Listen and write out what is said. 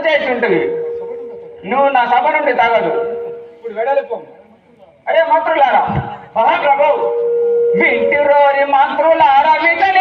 తప్పు చేసి ఉంటుంది నువ్వు నా సభ నుండి తగదు. ఇప్పుడు వెడలిపోం అరే మంత్రులారా మహాప్రభు వింటిరోరి మంత్రులారా విటని